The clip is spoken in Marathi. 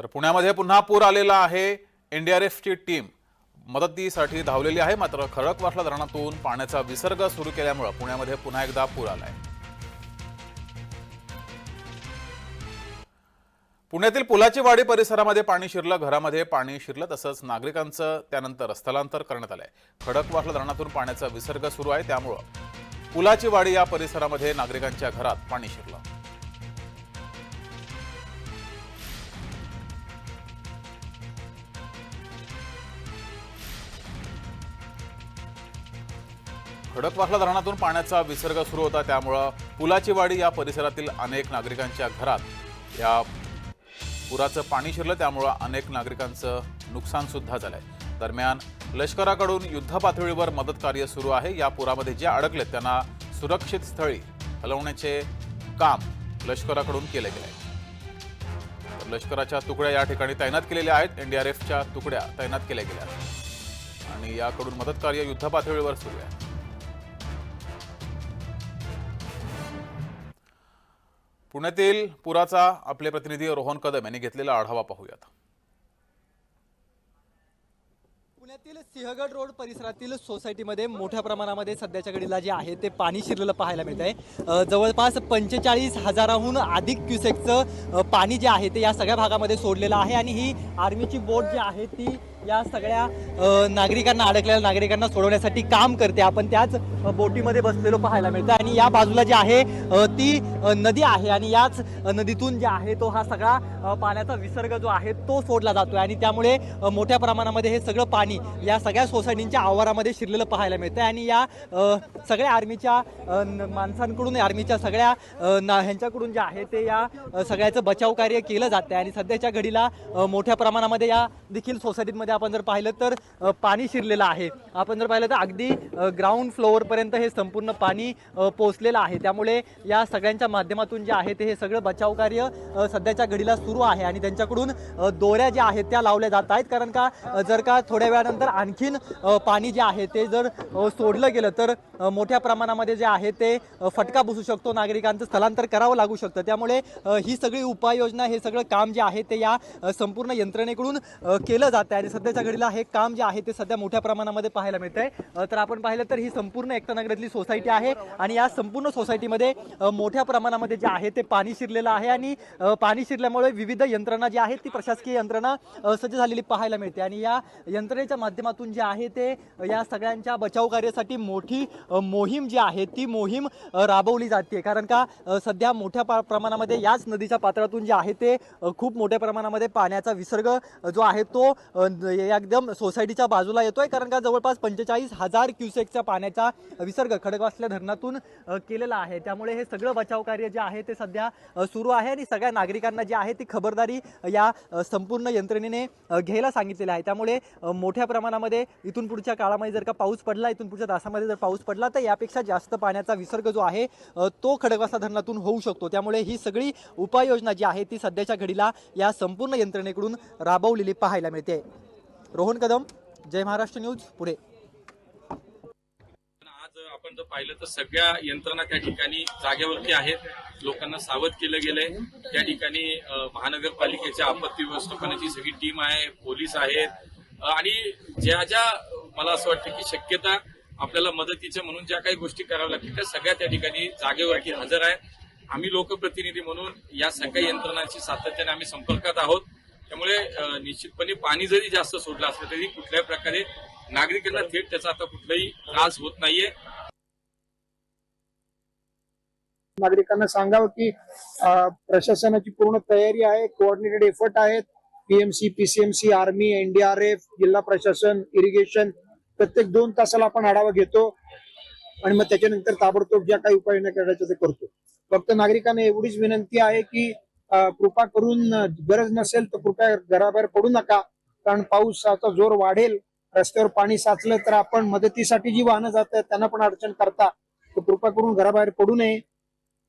तर पुण्यामध्ये पुन्हा पूर आलेला आहे. एनडीआरएफची टीम मदतीसाठी धावलेली आहे. मात्र खडकवासला धरणातून पाण्याचा विसर्ग सुरू केल्यामुळे पुण्यामध्ये पुन्हा एकदा पूर आलाय. पुण्यातील पुलाची वाडी परिसरामध्ये पाणी शिरलं घरामध्ये पाणी शिरलं तसंच नागरिकांचं त्यानंतर स्थलांतर करण्यात आलंय. खडकवासला धरणातून पाण्याचा विसर्ग सुरू आहे. त्यामुळं पुलाची वाडी या परिसरामध्ये नागरिकांच्या घरात पाणी शिरलं. खडकवासला धरणातून पाण्याचा विसर्ग सुरू होता. त्यामुळं पुलाची वाडी या परिसरातील अनेक नागरिकांच्या घरात या पुराचं पाणी शिरलं. त्यामुळं अनेक नागरिकांचं नुकसानसुद्धा झालंय. दरम्यान लष्कराकडून युद्ध पातळीवर मदत कार्य सुरू आहे. या पुरामध्ये जे अडकलेत त्यांना सुरक्षित स्थळी हलवण्याचे काम लष्कराकडून केले गेले तर लष्कराच्या तुकड्या या ठिकाणी तैनात केलेल्या आहेत. एनडीआरएफच्या तुकड्या तैनात केल्या गेल्या. आहेत आणि याकडून मदत कार्य युद्ध पातळीवर सुरू आहे. पुण्यातील पुराचा आपले प्रतिनिधी रोहन कदम यांनी घेतलेला आढावा पाहूयात. पुण्यातील सिंहगड रोड परिसरातील सोसायटीमध्ये मोठ्या प्रमाणामध्ये सध्याच्या घडीला जे आहे ते पाणी शिरलेलं पाहायला मिळत आहे जवळपास पंचेचाळीस हजाराहून अधिक क्युसेकचं पाणी जे आहे ते या सगळ्या भागामध्ये सोडलेलं आहे आणि ही आर्मीची बोट जी आहे ती या सगळ्या नागरिकांना अडकलेल्या नागरिकांना सोडवण्यासाठी काम करते. आपण त्याच बोटीमध्ये बसलेलो पाहायला मिळतं. आणि या बाजूला जी आहे ती नदी आहे. आणि याच नदीतून जे आहे तो हा सगळा पाण्याचा विसर्ग जो आहे तो सोडला जातोय. आणि त्यामुळे मोठ्या प्रमाणामध्ये हे सगळं पाणी या सगळ्या सोसायटींच्या आवारामध्ये शिरलेलं पाहायला मिळतं आणि या सगळ्या आर्मीच्या न- माणसांकडून आर्मीच्या सगळ्या ना- ह्यांच्याकडून जे आहे ते या सगळ्याचं बचाव कार्य केलं जातं आणि सध्याच्या घडीला मोठ्या प्रमाणामध्ये या देखील सोसायटीमध्ये आपण जर पाहिलं तर पाणी शिरलेलं आहे. आपण जर पाहिलं तर अगदी ग्राउंड फ्लोअरपर्यंत हे संपूर्ण पाणी पोचलेलं पोहोचलेलं आहे. त्यामुळे या सगळ्यांच्या माध्यमातून जे आहे ते हे सगळं बचाव कार्य सध्याच्या घडीला सुरू आहे आणि त्यांच्याकडून दोऱ्या ज्या आहेत त्या लावल्या जात आहेत. कारण का जर का थोड्या वेळानंतर आणखीन पाणी जे आहे ते जर सोडलं गेलं तर मोठ्या प्रमाणामध्ये जे आहे ते फटका बसू शकतो. नागरिकांचं स्थलांतर करावं लागू शकतं. त्यामुळे ही सगळी उपाययोजना हे सगळं काम जे आहे ते या संपूर्ण यंत्रणेकडून केलं केलं जातं आणि सध्याच्या घडीला हे काम जे आहे ते सध्या मोठ्या प्रमाणामध्ये पाहायला मिळतंय. आहे तर आपण पाहिलं तर ही संपूर्ण एकतानगरातली सोसायटी आहे आणि या संपूर्ण सोसायटीमध्ये मोठ्या प्रमाणामध्ये जे आहे ते पाणी शिरलेलं आहे आणि पाणी शिरल्यामुळे विविध यंत्रणा जी आहेत ती प्रशासकीय यंत्रणा सज्ज झालेली पाहायला मिळते. आणि या यंत्रणेच्या माध्यमातून जे आहे ते या सगळ्यांच्या बचाव कार्यासाठी मोठी मोहीम जी आहे ती मोहीम राबवली जाते. कारण का सध्या मोठ्या पा- प्रमाणामध्ये याच नदीच्या पात्रातून जे आहे ते खूप मोठ्या प्रमाणामध्ये पाण्याचा विसर्ग जो आहे तो एकदम सोसायटीच्या बाजूला येतोय कारण का जवळपास पंचेचाळीस हजार क्युसेकच्या पाण्याचा विसर्ग खडकवासल्या धरणातून केलेला आहे. त्यामुळे हे सगळं बचाव कार्य जे आहे ते सध्या सुरू आहे आणि सगळ्या नागरिकांना जी आहे ती खबरदारी या संपूर्ण यंत्रणेने घ्यायला सांगितलेलं आहे. त्यामुळे मोठ्या प्रमाणामध्ये इथून पुढच्या काळामध्ये जर का पाऊस पडला इथून पुढच्या तासामध्ये जर पाऊस पडला तर यापेक्षा जास्त पाण्याचा विसर्ग जो आहे तो खडकवासला धरणातून होऊ शकतो. त्यामुळे ही सगळी उपाययोजना जी आहे ती सध्याच्या घडीला या संपूर्ण यंत्रणेकडून राबवलेली पाहायला मिळते. रोहन कदम जय महाराष्ट्र न्यूज पुढे आज आपण जर पाहिलं तर सगळ्या यंत्रणा त्या ठिकाणी जागेवरती आहेत. लोकांना सावध केलं गेलंय. त्या ठिकाणी महानगरपालिकेच्या आपत्ती व्यवस्थापनाची सगळी टीम आहे पोलीस आहेत. आणि ज्या ज्या मला असं वाटतं की शक्यता आपल्याला मदतीच्या म्हणून ज्या काही गोष्टी कराव्या लागतील त्या सगळ्या त्या ठिकाणी जागेवरती हजर आहे. आम्ही लोकप्रतिनिधी म्हणून या सगळ्या यंत्रणांशी सातत्याने आम्ही संपर्कात आहोत. त्यामुळे निश्चितपणे पाणी जरी जास्त सोडलं असलं तरी कुठल्याही प्रकारे नागरिकांना थेट त्याचा आता कुठलाही त्रास होत नाहीये. नागरिकांना सांगावं की प्रशासनाची पूर्ण तयारी आहे कोऑर्डिनेटेड एफर्ट आहेत. पीएमसी पीसीएमसी आर्मी एनडीआरएफ जिल्हा प्रशासन इरिगेशन प्रत्येक दोन तासाला आपण आढावा घेतो. आणि मग त्याच्यानंतर ताबडतोब ज्या काही उपाययोजना करायच्या ते करतो. फक्त नागरिकांना एवढीच विनंती आहे की कृपा करून गरज नसेल तर कृपया घराबाहेर पडू नका. कारण पाऊसाचा जोर वाढेल रस्त्यावर पाणी साचलं तर आपण मदतीसाठी जी वाहनं जात आहेत त्यांना पण अडचण करता. तर कृपा करून घराबाहेर पडू नये.